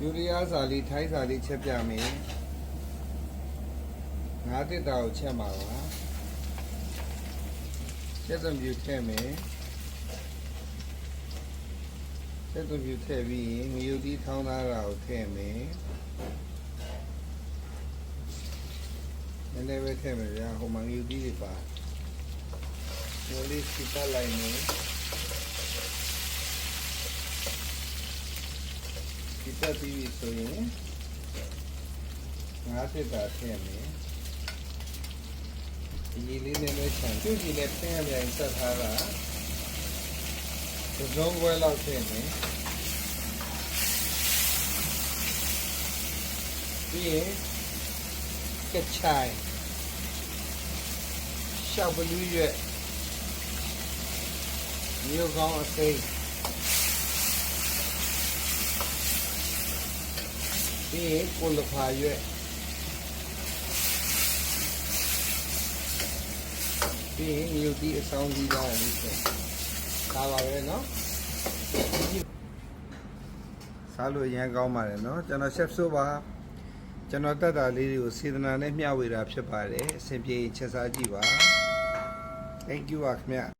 ယူရီးယားစာလေးထိုင်းစာလေးချက်ပြမယ်ငါးတစ်တာကိုချက်ပါပါချက်သွန်ပြူထည့်မယ်ချက်သွန်ပြူထည့်ပြီးရင်ငရုတ်တီးထောင်းသားတာကိုထည့်မယ်နည်းနည်းပဲထည့်မယ်ဗျာဟိုမှာငရုတ်တီးတွေပါဒီလေးစီပတ်လိုက်မယ် ဒီတက်ပြီးပြီဆိုရင်ငါးတစ်တာထည့်မယ်ဒီလေးနဲ့လည်းချန်သူ့ကြီးနဲ့ထည့်ရပြန်ဆက်ထားတာဒီလုံးဝဲလောက်ထည့်မယ်ပြီးရင်ကချိုင်ရှောက်ပလူးရွက်မြို့ကောင်းအစိမ်း ပြီးရင်ကိုလဖာရွက်ပြီးရင်မြူတီအဆောင်ကြီးသားလေးဆိုဒါပါပဲเนาะစားလို့ရမ်းကောင်းပါတယ်เนาะကျွန်တော် chef ဆိုပါကျွန်တော်တက်တာလေးတွေကိုစေတနာနဲ့မျှဝေတာဖြစ်ပါတယ်အဆင်ပြေရင်ချက်စားကြည့်ပါ thank you ပါခင်ဗျ